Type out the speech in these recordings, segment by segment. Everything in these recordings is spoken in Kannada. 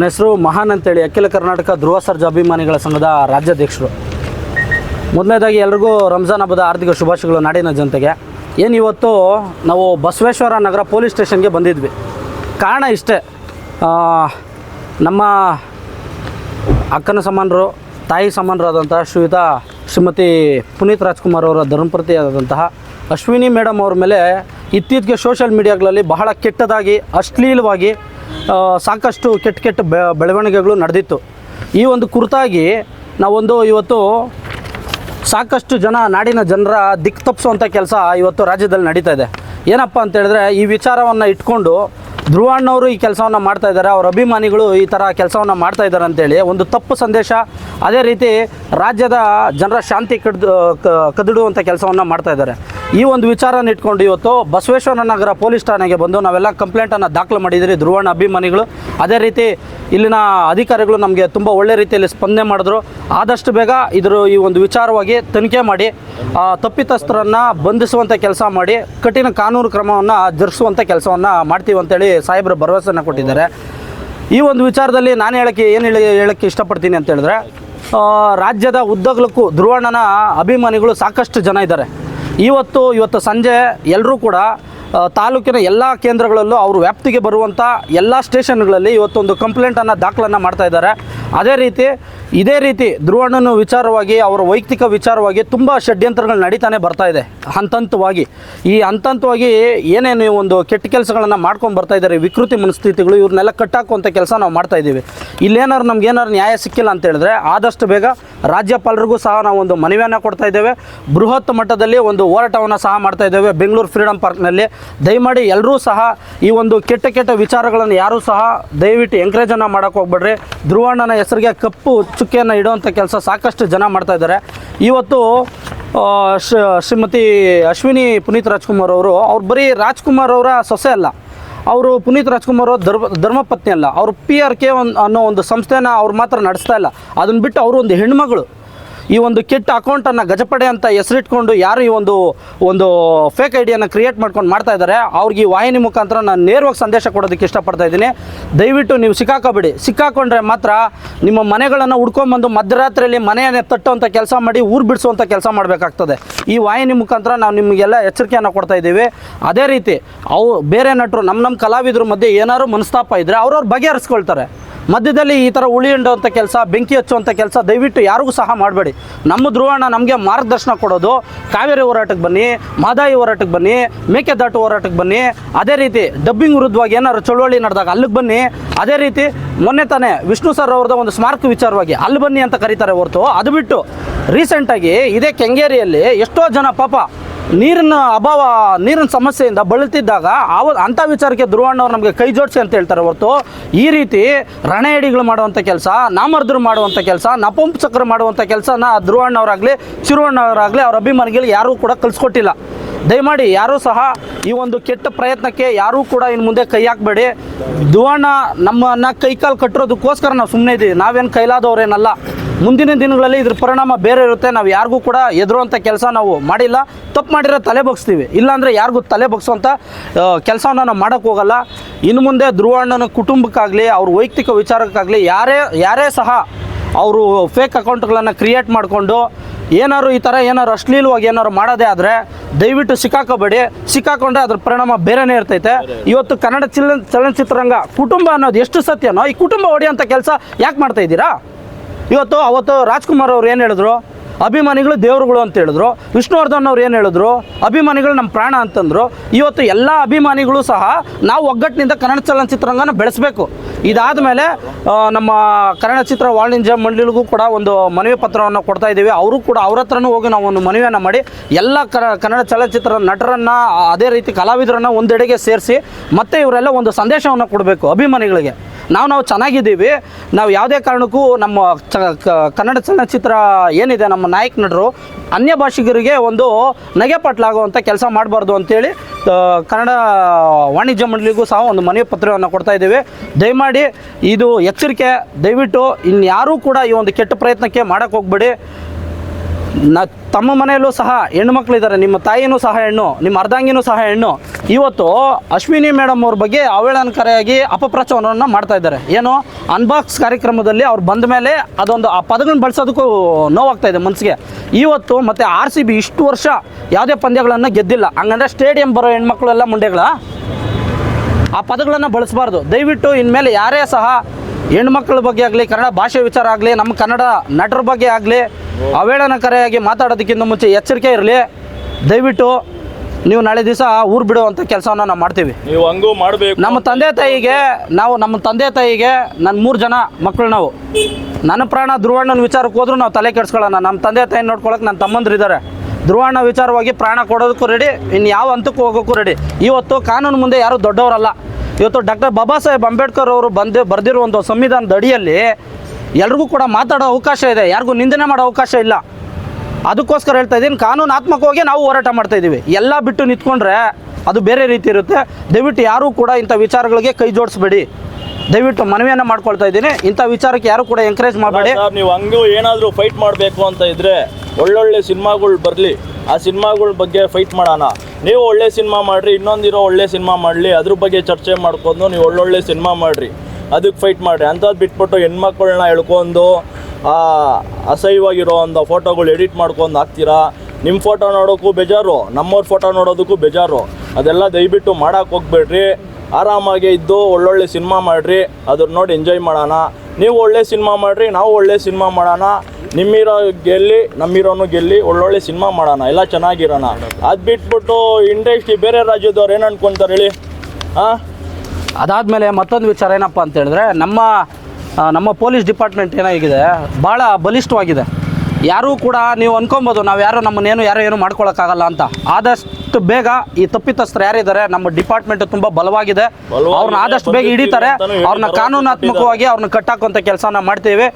ನನ್ನ ಹೆಸರು ಮಹಾನ್ ಅಂತೇಳಿ ಅಖಿಲ ಕರ್ನಾಟಕ ಧ್ರುವ ಸರ್ಜಾ ಅಭಿಮಾನಿಗಳ ಸಂಘದ ರಾಜ್ಯಾಧ್ಯಕ್ಷರು. ಮೊದಲನೇದಾಗಿ ಎಲ್ರಿಗೂ ರಂಜಾನ್ ಹಬ್ಬದ ಆರ್ಥಿಕ ಶುಭಾಶಯಗಳು ನಾಡಿನ ಜನತೆಗೆ. ಏನು ಇವತ್ತು ನಾವು ಬಸವೇಶ್ವರ ನಗರ ಪೊಲೀಸ್ ಸ್ಟೇಷನ್ಗೆ ಬಂದಿದ್ವಿ. ಕಾರಣ ಇಷ್ಟೇ ನಮ್ಮ ಅಕ್ಕನ ಸಮಾನರು, ತಾಯಿ ಸಮಾನರಾದಂತಹ ಶ್ರೀಯುತ ಶ್ರೀಮತಿ ಪುನೀತ್ ರಾಜ್ಕುಮಾರ್ ಅವರ ಧರ್ಮಪ್ರತಿಯಾದಂತಹ ಅಶ್ವಿನಿ ಮೇಡಮ್ ಅವ್ರ ಮೇಲೆ ಇತ್ತೀಚೆಗೆ ಸೋಷಿಯಲ್ ಮೀಡಿಯಾಗಳಲ್ಲಿ ಬಹಳ ಕೆಟ್ಟದಾಗಿ, ಅಶ್ಲೀಲವಾಗಿ ಸಾಕಷ್ಟು ಕೆಟ್ಟ ಕೆಟ್ಟ ಬೆಳವಣಿಗೆಗಳು ನಡೆದಿತ್ತು. ಈ ಒಂದು ಕುರಿತಾಗಿ ನಾವೊಂದು ಇವತ್ತು ಸಾಕಷ್ಟು ಜನ ನಾಡಿನ ಜನರ ದಿಕ್ಕು ತಪ್ಪಿಸುವಂಥ ಕೆಲಸ ಇವತ್ತು ರಾಜ್ಯದಲ್ಲಿ ನಡೀತಾ ಇದೆ. ಏನಪ್ಪ ಅಂತ ಹೇಳಿದ್ರೆ ಈ ವಿಚಾರವನ್ನು ಇಟ್ಕೊಂಡು ಧ್ರುವಣ್ಣವರು ಈ ಕೆಲಸವನ್ನು ಮಾಡ್ತಾ ಇದ್ದಾರೆ. ಅವ್ರ ಅಭಿಮಾನಿಗಳು ಈ ಥರ ಕೆಲಸವನ್ನು ಮಾಡ್ತಾ ಇದ್ದಾರೆ ಅಂತೇಳಿ ಒಂದು ತಪ್ಪು ಸಂದೇಶ ಅದೇ ರೀತಿ ರಾಜ್ಯದ ಜನರ ಶಾಂತಿ ಕಡ್ದು ಕದಿಡುವಂಥ ಕೆಲಸವನ್ನು ಮಾಡ್ತಾ ಇದ್ದಾರೆ. ಈ ಒಂದು ವಿಚಾರನ ಇಟ್ಕೊಂಡು ಇವತ್ತು ಬಸವೇಶ್ವರ ನಗರ ಪೊಲೀಸ್ ಠಾಣೆಗೆ ಬಂದು ನಾವೆಲ್ಲ ಕಂಪ್ಲೇಂಟನ್ನು ದಾಖಲು ಮಾಡಿದ್ದೀರಿ. ಧ್ರುವಣ್ಣ ಅಭಿಮಾನಿಗಳು. ಅದೇ ರೀತಿ ಇಲ್ಲಿನ ಅಧಿಕಾರಿಗಳು ನಮಗೆ ತುಂಬ ಒಳ್ಳೆ ರೀತಿಯಲ್ಲಿ ಸ್ಪಂದನೆ ಮಾಡಿದ್ರು. ಆದಷ್ಟು ಬೇಗ ಇದ್ರ ಈ ಒಂದು ವಿಚಾರವಾಗಿ ತನಿಖೆ ಮಾಡಿ ತಪ್ಪಿತಸ್ಥರನ್ನು ಬಂಧಿಸುವಂಥ ಕೆಲಸ ಮಾಡಿ, ಕಠಿಣ ಕಾನೂನು ಕ್ರಮವನ್ನು ಜರುಗಿಸುವಂಥ ಕೆಲಸವನ್ನು ಮಾಡ್ತೀವಿ ಅಂತೇಳಿ ಸಾಹೇಬರು ಭರವಸೆಯನ್ನು ಕೊಟ್ಟಿದ್ದಾರೆ. ಈ ಒಂದು ವಿಚಾರದಲ್ಲಿ ನಾನು ಹೇಳಕ್ಕೆ, ಏನು ಹೇಳಿ, ಹೇಳಕ್ಕೆ ಇಷ್ಟಪಡ್ತೀನಿ ಅಂತ ಹೇಳಿದ್ರೆ ರಾಜ್ಯದ ಉದ್ದಗಲಕ್ಕೂ ಧ್ರುವಣ್ಣನ ಅಭಿಮಾನಿಗಳು ಸಾಕಷ್ಟು ಜನ ಇದ್ದಾರೆ. ಇವತ್ತು ಇವತ್ತು ಸಂಜೆ ಎಲ್ಲರೂ ಕೂಡ ತಾಲೂಕಿನ ಎಲ್ಲ ಕೇಂದ್ರಗಳಲ್ಲೂ ಅವರು ವ್ಯಾಪ್ತಿಗೆ ಬರುವಂಥ ಎಲ್ಲ ಸ್ಟೇಷನ್ಗಳಲ್ಲಿ ಇವತ್ತೊಂದು ಕಂಪ್ಲೇಂಟನ್ನು ದಾಖಲನ್ನು ಮಾಡ್ತಾ ಇದ್ದಾರೆ. ಅದೇ ರೀತಿ ಇದೇ ರೀತಿ ಧ್ರುವಣ್ಣನ ವಿಚಾರವಾಗಿ, ಅವರ ವೈಯಕ್ತಿಕ ವಿಚಾರವಾಗಿ ತುಂಬ ಷಡ್ಯಂತ್ರಗಳು ನಡೀತಾನೆ ಬರ್ತಾ ಇದೆ ಹಂತ ಹಂತವಾಗಿ ಈ ಹಂತ ಹಂತವಾಗಿ ಏನೇನು ಒಂದು ಕೆಟ್ಟ ಕೆಲಸಗಳನ್ನು ಮಾಡ್ಕೊಂಡು ಬರ್ತಾ ಇದ್ದಾರೆ ವಿಕೃತಿ ಮನಸ್ಥಿತಿಗಳು, ಇವ್ರನ್ನೆಲ್ಲ ಕಟ್ಟಾಕುವಂಥ ಕೆಲಸ ನಾವು ಮಾಡ್ತಾ ಇದ್ದೀವಿ. ಇಲ್ಲೇನಾದ್ರು ನಮ್ಗೆ ಏನಾದ್ರು ನ್ಯಾಯ ಸಿಕ್ಕಿಲ್ಲ ಅಂತ ಹೇಳಿದ್ರೆ, ಆದಷ್ಟು ಬೇಗ ರಾಜ್ಯಪಾಲರಿಗೂ ಸಹ ನಾವು ಒಂದು ಮನವಿಯನ್ನು ಕೊಡ್ತಾ ಇದ್ದೇವೆ. ಬೃಹತ್ ಮಟ್ಟದಲ್ಲಿ ಒಂದು ಹೋರಾಟವನ್ನು ಸಹ ಮಾಡ್ತಾ ಇದ್ದೇವೆ. ಬೆಂಗಳೂರು ಫ್ರೀಡಮ್ ಪಾರ್ಕ್ನಲ್ಲಿ. ದಯಮಾಡಿ ಎಲ್ಲರೂ ಸಹ ಈ ಒಂದು ಕೆಟ್ಟ ಕೆಟ್ಟ ವಿಚಾರಗಳನ್ನು ಯಾರೂ ಸಹ ದಯವಿಟ್ಟು ಎಂಕರೇಜನ್ನು ಮಾಡೋಕ್ಕೆ ಹೋಗ್ಬೇಡ್ರಿ. ಧ್ರುವಣ್ಣನ ಹೆಸರಿಗೆ ಕಪ್ಪು ಚುಕ್ಕೆಯನ್ನು ಇಡುವಂಥ ಕೆಲಸ ಸಾಕಷ್ಟು ಜನ ಮಾಡ್ತಾ ಇದ್ದಾರೆ. ಇವತ್ತು ಶ್ರೀಮತಿ ಅಶ್ವಿನಿ ಪುನೀತ್ ರಾಜ್ಕುಮಾರ್ ಅವರು, ಅವ್ರು ಬರೀ ರಾಜ್ಕುಮಾರ್ ಅವರ ಸೊಸೆ ಅಲ್ಲ, ಅವರು ಪುನೀತ್ ರಾಜ್ಕುಮಾರ್ ಅವರು ಧರ್ಮ, ಧರ್ಮಪತ್ನಿ ಅಲ್ಲ, ಅವರು ಪಿ ಆರ್ ಕೆ ಒಂದು ಅನ್ನೋ ಒಂದು ಸಂಸ್ಥೆನ ಅವ್ರು ಮಾತ್ರ ನಡೆಸ್ತಾ ಇಲ್ಲ. ಅದನ್ನು ಬಿಟ್ಟು ಅವರು ಒಂದು ಹೆಣ್ಮಗಳು ಈ ಒಂದು ಕಿಟ್ ಅಕೌಂಟನ್ನು ಗಜಪಡೆ ಅಂತ ಹೆಸರಿಟ್ಕೊಂಡು ಯಾರು ಈ ಒಂದು ಒಂದು ಫೇಕ್ ಐಡಿಯನ್ನು ಕ್ರಿಯೇಟ್ ಮಾಡ್ಕೊಂಡು ಮಾಡ್ತಾ ಇದ್ದಾರೆ, ಅವ್ರಿಗೆ ಈ ವಾಹಿನಿ ಮುಖಾಂತರ ನಾನು ನೇರವಾಗಿ ಸಂದೇಶ ಕೊಡೋದಕ್ಕೆ ಇಷ್ಟಪಡ್ತಾ ಇದ್ದೀನಿ. ದಯವಿಟ್ಟು ನೀವು ಸಿಕ್ಕಾಕೋಬೇಡಿ. ಸಿಕ್ಕಾಕೊಂಡ್ರೆ ಮಾತ್ರ ನಿಮ್ಮ ಮನೆಗಳನ್ನು ಹುಡ್ಕೊಂಬಂದು ಮಧ್ಯರಾತ್ರಿಯಲ್ಲಿ ಮನೆಯನ್ನೇ ತಟ್ಟುವಂಥ ಕೆಲಸ ಮಾಡಿ ಊರು ಬಿಡಿಸುವಂಥ ಕೆಲಸ ಮಾಡಬೇಕಾಗ್ತದೆ. ಈ ವಾಹಿನಿ ಮುಖಾಂತರ ನಾವು ನಿಮಗೆಲ್ಲ ಎಚ್ಚರಿಕೆಯನ್ನು ಕೊಡ್ತಾ ಇದ್ದೀವಿ. ಅದೇ ರೀತಿ ಅವು ಬೇರೆ ನಟರು ನಮ್ಮ ನಮ್ಮ ಕಲಾವಿದರ ಮಧ್ಯೆ ಏನಾದ್ರು ಮನಸ್ತಾಪ ಇದ್ದರೆ ಅವ್ರವ್ರು ಬಗೆಹರಿಸ್ಕೊಳ್ತಾರೆ. ಮಧ್ಯದಲ್ಲಿ ಈ ಥರ ಉಳಿ ಕೆಲಸ, ಬೆಂಕಿ ಹಚ್ಚುವಂಥ ಕೆಲಸ ದಯವಿಟ್ಟು ಯಾರಿಗೂ ಸಹ ಮಾಡಬೇಡಿ. ನಮ್ಮ ಧ್ರುವಣ ನಮಗೆ ಮಾರ್ಗದರ್ಶನ ಕೊಡೋದು. ಕಾವೇರಿ ಹೋರಾಟಕ್ಕೆ ಬನ್ನಿ, ಮಾದಾಯಿ ಹೋರಾಟಕ್ಕೆ ಬನ್ನಿ, ಮೇಕೆದಾಟು ಹೋರಾಟಕ್ಕೆ ಬನ್ನಿ. ಅದೇ ರೀತಿ ಡಬ್ಬಿಂಗ್ ವಿರುದ್ಧವಾಗಿ ಏನಾದ್ರು ಚಳುವಳಿ ನಡೆದಾಗ ಅಲ್ಲಿಗೆ ಬನ್ನಿ. ಅದೇ ರೀತಿ ಮೊನ್ನೆ ತಾನೇ ವಿಷ್ಣು ಸರ್ ಅವ್ರದ್ದು ಒಂದು ಸ್ಮಾರಕ ವಿಚಾರವಾಗಿ ಅಲ್ಲಿ ಬನ್ನಿ ಅಂತ ಕರೀತಾರೆ ಹೊರತು. ಅದು ಬಿಟ್ಟು ರೀಸೆಂಟಾಗಿ ಇದೇ ಕೆಂಗೇರಿಯಲ್ಲಿ ಎಷ್ಟೋ ಜನ ಪಾಪ ನೀರಿನ ಅಭಾವ, ನೀರಿನ ಸಮಸ್ಯೆಯಿಂದ ಬಳಲ್ತಿದ್ದಾಗ ಆವ ಅಂಥ ವಿಚಾರಕ್ಕೆ ಧ್ರುವಣ್ಣವ್ರು ನಮಗೆ ಕೈ ಜೋಡಿಸಿ ಅಂತ ಹೇಳ್ತಾರೆ ಹೊರತು, ಈ ರೀತಿ ರಣೇಡಿಗಳು ಮಾಡುವಂಥ ಕೆಲಸ, ನಾಮರ್ದರು ಮಾಡುವಂಥ ಕೆಲಸ ನಪುಂಸಕರು ಮಾಡುವಂಥ ಕೆಲಸನ ಧ್ರುವಣ್ಣವರಾಗಲಿ ಚಿರುವಣ್ಣವರಾಗಲಿ ಅವ್ರ ಅಭಿಮಾನಿಗಳಿಗೆ ಯಾರೂ ಕೂಡ ಕಲಿಸ್ಕೊಟ್ಟಿಲ್ಲ. ದಯಮಾಡಿ ಯಾರೂ ಸಹ ಈ ಒಂದು ಕೆಟ್ಟ ಪ್ರಯತ್ನಕ್ಕೆ ಯಾರೂ ಕೂಡ ಇನ್ನು ಮುಂದೆ ಕೈ ಹಾಕಬೇಡಿ. ಧ್ರುವಣ್ಣ ನಮ್ಮನ್ನ ಕೈಕಾಲು ಕಟ್ಟಿರೋದಕ್ಕೋಸ್ಕರ ನಾವು ಸುಮ್ಮನೆ ಇದ್ದೀವಿ ನಾವೇನು ಕೈಲಾದವ್ರೇನಲ್ಲ. ಮುಂದಿನ ದಿನಗಳಲ್ಲಿ ಇದ್ರ ಪರಿಣಾಮ ಬೇರೆ ಇರುತ್ತೆ. ನಾವು ಯಾರಿಗೂ ಕೂಡ ಎದುರುವಂಥ ಕೆಲಸ ನಾವು ಮಾಡಿಲ್ಲ. ತಪ್ಪು ಮಾಡಿರೋ ತಲೆ ಬಗ್ಸ್ತೀವಿ. ಇಲ್ಲಾಂದರೆ ಯಾರಿಗೂ ತಲೆ ಬಗ್ಸುವಂಥ ಕೆಲಸವನ್ನು ನಾವು ಮಾಡೋಕ್ಕೆ ಹೋಗಲ್ಲ. ಇನ್ನು ಮುಂದೆ ಧ್ರುವಣ್ಣನ ಕುಟುಂಬಕ್ಕಾಗಲಿ, ಅವ್ರ ವೈಯಕ್ತಿಕ ವಿಚಾರಕ್ಕಾಗಲಿ, ಯಾರೇ ಯಾರೇ ಸಹ ಅವರು ಫೇಕ್ ಅಕೌಂಟ್ಗಳನ್ನು ಕ್ರಿಯೇಟ್ ಮಾಡಿಕೊಂಡು ಏನಾದ್ರು ಈ ಥರ ಏನಾದ್ರು ಅಶ್ಲೀಲವಾಗಿ ಏನಾದ್ರು ಮಾಡೋದೇ ಆದರೆ ದಯವಿಟ್ಟು ಸಿಕ್ಕಾಕೋಬೇಡಿ. ಸಿಕ್ಕಾಕೊಂಡ್ರೆ ಅದ್ರ ಪರಿಣಾಮ ಬೇರೆನೇ ಇರ್ತೈತೆ. ಇವತ್ತು ಕನ್ನಡ ಚಲನ, ಚಲನಚಿತ್ರರಂಗ ಕುಟುಂಬ ಅನ್ನೋದು ಎಷ್ಟು ಸತ್ಯನೋ, ಈ ಕುಟುಂಬ ಹೊಡೆಯೋಂಥ ಕೆಲಸ ಯಾಕೆ ಮಾಡ್ತಾ ಇದ್ದೀರಾ? ಇವತ್ತು ಅವತ್ತು ರಾಜ್ಕುಮಾರ್ ಅವ್ರು ಏನು ಹೇಳಿದ್ರು? ಅಭಿಮಾನಿಗಳು ದೇವರುಗಳು ಅಂತ ಹೇಳಿದ್ರು. ವಿಷ್ಣುವರ್ಧನ್ ಅವ್ರು ಏನು ಹೇಳಿದ್ರು? ಅಭಿಮಾನಿಗಳು ನಮ್ಮ ಪ್ರಾಣ ಅಂತಂದ್ರು. ಇವತ್ತು ಎಲ್ಲ ಅಭಿಮಾನಿಗಳು ಸಹ ನಾವು ಒಗ್ಗಟ್ಟಿನಿಂದ ಕನ್ನಡ ಚಲನಚಿತ್ರರಂಗನ ಬೆಳೆಸಬೇಕು. ಇದಾದ ಮೇಲೆ ನಮ್ಮ ಕನ್ನಡ ಚಿತ್ರ ವಾಣಿಜ್ಯ ಮಂಡಳಿಗೂ ಕೂಡ ಒಂದು ಮನವಿ ಪತ್ರವನ್ನು ಕೊಡ್ತಾ ಇದ್ದೀವಿ. ಅವರು ಕೂಡ ಅವ್ರ ಹತ್ರನೂ ಹೋಗಿ ನಾವು ಒಂದು ಮನವಿಯನ್ನು ಮಾಡಿ ಎಲ್ಲ ಕನ್ನಡ ಚಲನಚಿತ್ರ ನಟರನ್ನು, ಅದೇ ರೀತಿ ಕಲಾವಿದರನ್ನು ಒಂದೆಡೆಗೆ ಸೇರಿಸಿ ಮತ್ತೆ ಇವರೆಲ್ಲ ಒಂದು ಸಂದೇಶವನ್ನು ಕೊಡಬೇಕು ಅಭಿಮಾನಿಗಳಿಗೆ. ನಾವು ನಾವು ಚೆನ್ನಾಗಿದ್ದೀವಿ. ನಾವು ಯಾವುದೇ ಕಾರಣಕ್ಕೂ ನಮ್ಮ ಚ ಕನ್ನಡ ಚಲನಚಿತ್ರ ಏನಿದೆ ನಮ್ಮ ನಾಯಕ ನಟರು ಅನ್ಯ ಭಾಷಿಗರಿಗೆ ಒಂದು ನಗೆಪಟ್ಲಾಗುವಂಥ ಕೆಲಸ ಮಾಡಬಾರ್ದು ಅಂತೇಳಿ ಕನ್ನಡ ವಾಣಿಜ್ಯ ಮಂಡಳಿಗೂ ಸಹ ಒಂದು ಮನವಿ ಪತ್ರವನ್ನು ಕೊಡ್ತಾ ಇದ್ದೀವಿ. ದಯಮಾಡಿ ಇದು ಎಚ್ಚರಿಕೆ, ದಯವಿಟ್ಟು ಇನ್ಯಾರೂ ಕೂಡ ಈ ಒಂದು ಕೆಟ್ಟ ಪ್ರಯತ್ನಕ್ಕೆ ಮಾಡೋಕ್ಕೆ ಹೋಗ್ಬೇಡಿ. ನ ತಮ್ಮ ಮನೆಯಲ್ಲೂ ಸಹ ಹೆಣ್ಣು ಮಕ್ಕಳಿದ್ದಾರೆ ನಿಮ್ಮ ತಾಯಿನೂ ಸಹ ಹೆಣ್ಣು, ನಿಮ್ಮ ಅರ್ಧಾಂಗಿನೂ ಸಹ ಹೆಣ್ಣು. ಇವತ್ತು ಅಶ್ವಿನಿ ಮೇಡಮ್ ಅವ್ರ ಬಗ್ಗೆ ಅವಹೇಳನಕಾರಿಯಾಗಿ ಅಪಪ್ರಚಾರವನ್ನು ಮಾಡ್ತಾ ಇದ್ದಾರೆ. ಏನು? ಅನ್ಬಾಕ್ಸ್ ಕಾರ್ಯಕ್ರಮದಲ್ಲಿ ಅವ್ರು ಬಂದ ಮೇಲೆ ಅದೊಂದು ಆ ಪದಗಳನ್ನ ಬಳಸೋದಕ್ಕೂ ನೋವಾಗ್ತಾ ಇದೆ ಮನಸ್ಸಿಗೆ ಇವತ್ತು ಮತ್ತು ಆರ್ ಸಿ ಬಿ ಇಷ್ಟು ವರ್ಷ ಯಾವುದೇ ಪಂದ್ಯಗಳನ್ನು ಗೆದ್ದಿಲ್ಲ. ಹಂಗಂದ್ರೆ ಸ್ಟೇಡಿಯಂ ಬರೋ ಹೆಣ್ಮಕ್ಳೆಲ್ಲ ಮುಂಡೆಗಳ ಆ ಪದಗಳನ್ನು ಬಳಸಬಾರ್ದು. ದಯವಿಟ್ಟು ಇನ್ಮೇಲೆ ಯಾರೇ ಸಹ ಹೆಣ್ಮಕ್ಳ ಬಗ್ಗೆ ಆಗಲಿ ಕನ್ನಡ ಭಾಷೆ ವಿಚಾರ ಆಗಲಿ ನಮ್ಮ ಕನ್ನಡ ನಟರ ಬಗ್ಗೆ ಆಗಲಿ ಅವೇಳನಕರೆಯಾಗಿ ಮಾತಾಡೋದಕ್ಕಿಂತ ಮುಂಚೆ ಎಚ್ಚರಿಕೆ ಇರಲಿ. ದಯವಿಟ್ಟು ನೀವು ನಾಳೆ ದಿವಸ ಊರು ಬಿಡುವಂಥ ಕೆಲಸವನ್ನು ನಾವು ಮಾಡ್ತೀವಿ. ನೀವು ಹಂಗೂ ಮಾಡಬೇಕು ನಮ್ಮ ತಂದೆ ತಾಯಿಗೆ ನಾವು ನಮ್ಮ ತಂದೆ ತಾಯಿಗೆ ನನ್ನ ಮೂರು ಜನ ಮಕ್ಕಳು ನಾವು. ನನ್ನ ಪ್ರಾಣ ಧ್ರುವಣ್ಣನ ವಿಚಾರಕ್ಕೆ ಹೋದ್ರು ನಾವು ತಲೆ ಕೆಡ್ಸ್ಕೊಳ್ಳೋಣ. ನಮ್ಮ ತಂದೆ ತಾಯಿ ನೋಡ್ಕೊಳಕ್ಕೆ ನನ್ನ ತಮ್ಮಂದ್ರಿದ್ದಾರೆ ಧ್ರುವಣ್ಣ ವಿಚಾರವಾಗಿ ಪ್ರಾಣ ಕೊಡೋದಕ್ಕೂ ರೆಡಿ ಇನ್ನು ಯಾವ ಹಂತಕ್ಕೂ ಹೋಗೋಕ್ಕೂ ರೆಡಿ ಇವತ್ತು ಕಾನೂನು ಮುಂದೆ ಯಾರೂ ದೊಡ್ಡವರಲ್ಲ. ಇವತ್ತು ಡಾಕ್ಟರ್ ಬಾಬಾ ಸಾಹೇಬ್ ಅಂಬೇಡ್ಕರ್ ಅವರು ಬಂದು ಬರೆದಿರೋ ಒಂದು ಸಂವಿಧಾನದ ಅಡಿಯಲ್ಲಿ ಎಲ್ರಿಗೂ ಕೂಡ ಮಾತಾಡೋ ಅವಕಾಶ ಇದೆ, ಯಾರಿಗೂ ನಿಂದನೆ ಮಾಡೋ ಅವಕಾಶ ಇಲ್ಲ. ಅದಕ್ಕೋಸ್ಕರ ಹೇಳ್ತಾ ಇದ್ದೀನಿ, ಕಾನೂನಾತ್ಮಕವಾಗಿ ನಾವು ಹೋರಾಟ ಮಾಡ್ತಾ ಇದ್ದೀವಿ. ಎಲ್ಲ ಬಿಟ್ಟು ನಿಂತ್ಕೊಂಡ್ರೆ ಅದು ಬೇರೆ ರೀತಿ ಇರುತ್ತೆ. ದಯವಿಟ್ಟು ಯಾರೂ ಕೂಡ ಇಂಥ ವಿಚಾರಗಳಿಗೆ ಕೈ ಜೋಡಿಸ್ಬೇಡಿ. ದಯವಿಟ್ಟು ಮನವಿಯನ್ನ ಮಾಡ್ಕೊಳ್ತಾ ಇದ್ದೀನಿ. ಇಂಥ ವಿಚಾರಕ್ಕೆ ಯಾರು ಕೂಡ ಎಂಕರೇಜ್ ಮಾಡಬೇಡಿ. ಸರ್ ನೀವು ಹಂಗೂ ಏನಾದರೂ ಫೈಟ್ ಮಾಡಬೇಕು ಅಂತ ಇದ್ರೆ ಒಳ್ಳೊಳ್ಳೆ ಸಿನಿಮಾಗಳು ಬರಲಿ. ಆ ಸಿನಿಮಾಗಳ ಬಗ್ಗೆ ಫೈಟ್ ಮಾಡೋಣ. ನೀವು ಒಳ್ಳೆ ಸಿನಿಮಾ ಮಾಡ್ರಿ ಇನ್ನೊಂದಿರೋ ಒಳ್ಳೆ ಸಿನಿಮಾ ಮಾಡಲಿ. ಅದ್ರ ಬಗ್ಗೆ ಚರ್ಚೆ ಮಾಡ್ಕೊಂಡು ನೀವು ಒಳ್ಳೊಳ್ಳೆ ಸಿನಿಮಾ ಮಾಡ್ರಿ. ಅದಕ್ಕೆ ಫೈಟ್ ಮಾಡ್ರಿ. ಅಂಥದ್ದು ಬಿಟ್ಬಿಟ್ಟು ಹೆಣ್ಮಕ್ಳನ್ನ ಎಳ್ಕೊಂಡು ಆ ಅಸಹ್ಯವಾಗಿರೋ ಒಂದು ಫೋಟೋಗಳು ಎಡಿಟ್ ಮಾಡ್ಕೊಂಡು ಹಾಕ್ತೀರಾ? ನಿಮ್ಮ ಫೋಟೋ ನೋಡೋಕ್ಕೂ ಬೇಜಾರು. ನಮ್ಮವ್ರ ಫೋಟೋ ನೋಡೋದಕ್ಕೂ ಬೇಜಾರು. ಅದೆಲ್ಲ ದಯವಿಟ್ಟು ಮಾಡೋಕೆ ಹೋಗ್ಬೇಡ್ರಿ. ಆರಾಮಾಗಿ ಇದ್ದು ಒಳ್ಳೊಳ್ಳೆ ಸಿನಿಮಾ ಮಾಡಿರಿ, ಅದ್ರ ನೋಡಿ ಎಂಜಾಯ್ ಮಾಡೋಣ. ನೀವು ಒಳ್ಳೆ ಸಿನಿಮಾ ಮಾಡಿರಿ, ನಾವು ಒಳ್ಳೆ ಸಿನಿಮಾ ಮಾಡೋಣ. ನಿಮ್ಮಿರೋ ಗೆಲ್ಲಿ ನಮ್ಮಿರೋನು ಗೆಲ್ಲಿ ಒಳ್ಳೊಳ್ಳೆ ಸಿನಿಮಾ ಮಾಡೋಣ. ಎಲ್ಲ ಚೆನ್ನಾಗಿರೋಣ. ಅದು ಬಿಟ್ಬಿಟ್ಟು ಇಂಡಸ್ಟ್ರಿ ಬೇರೆ ರಾಜ್ಯದವ್ರು ಏನು ಅನ್ಕೊಂತಾರೆ ಹೇಳಿ? ಹಾಂ? ಅದಾದಮೇಲೆ ಮತ್ತೊಂದು ವಿಚಾರ ಏನಪ್ಪ ಅಂತ ಹೇಳಿದ್ರೆ, ನಮ್ಮ ನಮ್ಮ ಪೊಲೀಸ್ ಡಿಪಾರ್ಟ್ಮೆಂಟ್ ಏನಾಗಿದೆ ಭಾಳ ಬಲಿಷ್ಠವಾಗಿದೆ. ಯಾರೂ ಕೂಡ ನೀವು ಅನ್ಕೊಬೋದು ನಾವು ಯಾರು ನಮ್ಮನ್ನೇನು ಯಾರೋ ಏನು ಮಾಡ್ಕೊಳಕ್ಕಾಗಲ್ಲ ಅಂತ. ಆದಷ್ಟು ಬೇಗ ಈ ತಪ್ಪಿತಸ್ಥರು ಯಾರಿದ್ದಾರೆ ನಮ್ಮ ಡಿಪಾರ್ಟ್ಮೆಂಟ್ ತುಂಬ ಬಲವಾಗಿದೆ. ಅವ್ರನ್ನ ಆದಷ್ಟು ಬೇಗ ಹಿಡಿತಾರೆ. ಅವ್ರನ್ನ ಕಾನೂನಾತ್ಮಕವಾಗಿ ಅವ್ರನ್ನ ಕಟ್ಟಾಕುವಂಥ ಕೆಲಸನ ಮಾಡ್ತೀವಿ.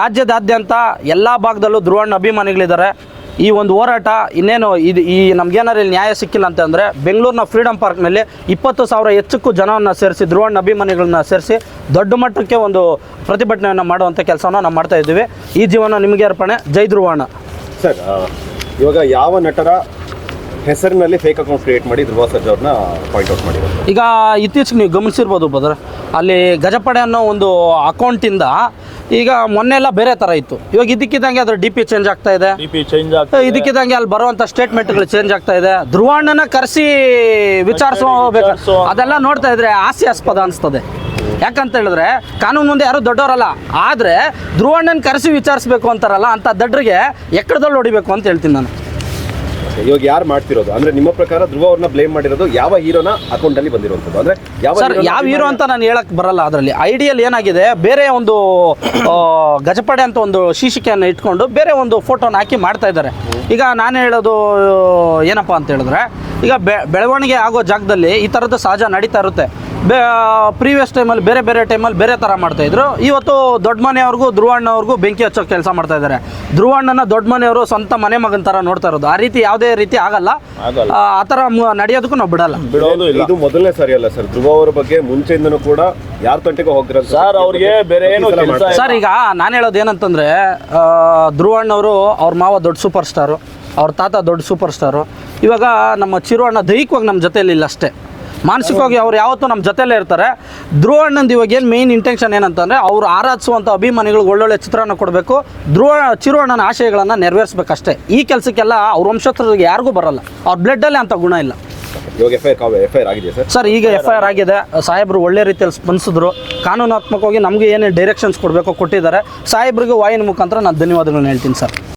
ರಾಜ್ಯದಾದ್ಯಂತ ಎಲ್ಲ ಭಾಗದಲ್ಲೂ ಧ್ರುವಣ್ಣ ಅಭಿಮಾನಿಗಳಿದ್ದಾರೆ. ಈ ಒಂದು ಹೋರಾಟ ಇನ್ನೇನು ಇದು ಈ ನಮಗೇನಾರು ಇಲ್ಲಿ ನ್ಯಾಯ ಸಿಕ್ಕಿಲ್ಲ ಅಂತಂದರೆ ಬೆಂಗಳೂರಿನ ಫ್ರೀಡಮ್ ಪಾರ್ಕ್ನಲ್ಲಿ ಇಪ್ಪತ್ತು ಸಾವಿರ ಹೆಚ್ಚಕ್ಕೂ ಜನವನ್ನು ಸೇರಿಸಿ ಧ್ರುವಣ್ಣ ಅಭಿಮಾನಿಗಳನ್ನ ಸೇರಿಸಿ ದೊಡ್ಡ ಮಟ್ಟಕ್ಕೆ ಒಂದು ಪ್ರತಿಭಟನೆಯನ್ನು ಮಾಡುವಂಥ ಕೆಲಸವನ್ನು ನಾವು ಮಾಡ್ತಾ ಇದ್ದೀವಿ. ಈ ಜೀವನ ನಿಮಗೆ ಅರ್ಪಣೆ. ಜೈ ಧ್ರುವಣ್ಣ ಸರ್ ಇವಾಗ ಯಾವ ನಟರ ಹೆಸರಿನಲ್ಲಿ ಫೇಕ್ ಅಕೌಂಟ್ ಕ್ರಿಯೇಟ್ ಮಾಡಿ ಧ್ರುವ ಸರ್ಜ್ ಅವ್ರನ್ನ ಪಾಯಿಂಟ್ ಔಟ್ ಮಾಡಿದ್ರು ಈಗ ಇತ್ತೀಚೆಗೆ ನೀವು ಗಮನಿಸಿರ್ಬೋದು ಬದ್ರ ಅಲ್ಲಿ ಗಜಪಡೆ ಅನ್ನೋ ಒಂದು ಅಕೌಂಟಿಂದ ಈಗ ಮೊನ್ನೆ ಎಲ್ಲ ಬೇರೆ ತರ ಇತ್ತು. ಇವಾಗ ಇದಕ್ಕಿದ್ದಂಗೆ ಅದ್ರ ಡಿ ಪಿ ಚೇಂಜ್ ಆಗ್ತಾ ಇದೆ. ಚೇಂಜ್ ಇದಕ್ಕಿದ್ದಂಗೆ ಅಲ್ಲಿ ಬರುವಂತ ಸ್ಟೇಟ್ಮೆಂಟ್ಗಳು ಚೇಂಜ್ ಆಗ್ತಾ ಇದೆ. ಧ್ರುವಣ್ಣನ ಕರೆಸಿ ವಿಚಾರಿಸಬೇಕು ಅದೆಲ್ಲ ನೋಡ್ತಾ ಇದ್ರೆ ಹಾಸ್ಯಾಸ್ಪದ ಅನಿಸ್ತದೆ. ಯಾಕಂತ ಹೇಳಿದ್ರೆ ಕಾನೂನು ಮುಂದೆ ಯಾರು ದೊಡ್ಡವರಲ್ಲ. ಆದ್ರೆ ಧ್ರುವಣ್ಣನ ಕರೆಸಿ ವಿಚಾರಿಸ್ಬೇಕು ಅಂತಾರಲ್ಲ ಅಂತ ದಡ್ರಿಗೆ ಎಕ್ಕಡದಲ್ಲಿ ಹೊಡಿಬೇಕು ಅಂತ ಹೇಳ್ತೀನಿ ನಾನು. ಇವಾಗ ಯಾರು ಮಾಡ್ತಿರೋದು? ಅಂದ್ರೆ ನಿಮ್ಮ ಪ್ರಕಾರ ಧ್ರುವ ಅವ್ರನ್ನ ಬ್ಲೇಮ್ ಮಾಡಿರೋದು ಯಾವ ಹೀರೋನ ಅಕೌಂಟ್ ಅಲ್ಲಿ ಬಂದಿರುವಂತದ್ದು ಅಂದ್ರೆ ಯಾವ ಸರ್ ಯಾವ ಹೀರೋ ಅಂತ ನಾನು ಹೇಳಕ್ ಬರಲ್ಲ ಅದರಲ್ಲಿ. ಐಡಿಯಲ್ ಏನಾಗಿದೆ? ಬೇರೆ ಒಂದು ಆ, ಗಜಪಡೆ ಅಂತ ಒಂದು ಶೀರ್ಷಿಕೆಯನ್ನು ಇಟ್ಕೊಂಡು ಬೇರೆ ಒಂದು ಫೋಟೋನ ಹಾಕಿ ಮಾಡ್ತಾ ಇದ್ದಾರೆ. ಈಗ ನಾನು ಹೇಳೋದು ಏನಪ್ಪ ಅಂತ ಹೇಳಿದ್ರೆ ಈಗ ಬೆ ಬೆಳವಣಿಗೆ ಆಗೋ ಜಾಗದಲ್ಲಿ ಈ ಥರದ್ದು ಸಹಜ ನಡೀತಾ ಇರುತ್ತೆ. ಬೇ ಪ್ರೀವಿಯಸ್ ಟೈಮಲ್ಲಿ ಬೇರೆ ಬೇರೆ ಟೈಮಲ್ಲಿ ಬೇರೆ ಥರ ಮಾಡ್ತಾ ಇದ್ರು. ಇವತ್ತು ದೊಡ್ಡ ಮನೆಯವ್ರಿಗೂ ಧ್ರುವಣ್ಣವ್ರಿಗೂ ಬೆಂಕಿ ಹಚ್ಚೋ ಕೆಲಸ ಮಾಡ್ತಾ ಇದ್ದಾರೆ ಧ್ರುವಣ್ಣನ ದೊಡ್ಡ ಮನೆಯವರು ಸ್ವಂತ ಮನೆ ಮಗನ ಥರ ನೋಡ್ತಾ ಇರೋದು. ಆ ರೀತಿ ಯಾವುದೇ ರೀತಿ ಆಗಲ್ಲ. ಆ ಥರ ನಡೆಯೋದಕ್ಕೂ ನಾವು ಬಿಡಲ್ಲ. ಬಿಡೋದು ಇದು ಮೊದಲನೇ ಸರಿ ಅಲ್ಲ ಸರ್. ಧ್ರುವ ಅವರ ಬಗ್ಗೆ ಮುಂಚೆಯಿಂದನೂ ಕೂಡ ಯಾರ ತಂಟೆಗೆ ಹೋಗ್ತಿರೋ ಸರ್? ಅವ್ರಿಗೆ ಬೇರೆ ಏನು ಸರ್ ಈಗ ನಾನು ಹೇಳೋದು ಏನಂತಂದರೆ ಧ್ರುವಣ್ಣವರು ಅವ್ರ ಮಾವ ದೊಡ್ಡ ಸೂಪರ್ ಸ್ಟಾರು ಅವ್ರ ತಾತ ದೊಡ್ಡ ಸೂಪರ್ ಸ್ಟಾರು ಇವಾಗ ನಮ್ಮ ಚಿರುವಣ್ಣ ದೈಹಿಕವಾಗಿ ನಮ್ಮ ಜೊತೆಯಲ್ಲಿ ಇಲ್ಲ ಅಷ್ಟೇ. ಮಾನಸಿಕವಾಗಿ ಅವ್ರು ಯಾವತ್ತೂ ನಮ್ಮ ಜೊತೆಯಲ್ಲೇ ಇರ್ತಾರೆ. ಧ್ರುವಣ್ಣಂದು ಇವಾಗ ಏನು ಮೇಯ್ನ್ ಇಂಟೆನ್ಷನ್ ಏನಂತಂದರೆ ಅವ್ರು ಆರಾಧಿಸುವಂಥ ಅಭಿಮಾನಿಗಳಿಗೆ ಒಳ್ಳೊಳ್ಳೆ ಚಿತ್ರನ ಕೊಡಬೇಕು. ಧ್ರುವ ಚಿರುವಣ್ಣನ ಆಶಯಗಳನ್ನು ನೆರವೇರಿಸ್ಬೇಕಷ್ಟೇ. ಈ ಕೆಲಸಕ್ಕೆಲ್ಲ ಅವ್ರ ವಂಶಸ್ಥರಿಗೆ ಯಾರಿಗೂ ಬರಲ್ಲ. ಅವ್ರ ಬ್ಲಡ್ಡಲ್ಲೇ ಅಂಥ ಗುಣ ಇಲ್ಲ. ಸರ್? ಸರ್ ಈಗ ಎಫ್ ಐ ಆರ್ ಆಗಿದೆ. ಸಾಹೇಬರು ಒಳ್ಳೆ ರೀತಿಯಲ್ಲಿ ಸ್ಪಂದಿಸಿದ್ರು. ಕಾನೂನಾತ್ಮಕವಾಗಿ ನಮಗೆ ಏನೇನು ಡೈರೆಕ್ಷನ್ಸ್ ಕೊಡಬೇಕು ಕೊಟ್ಟಿದ್ದಾರೆ. ಸಾಹೇಬ್ರಿಗೆ ವಾಯಿನ ಮುಖಾಂತರ ನಾನು ಧನ್ಯವಾದಗಳನ್ನ ಹೇಳ್ತೀನಿ ಸರ್.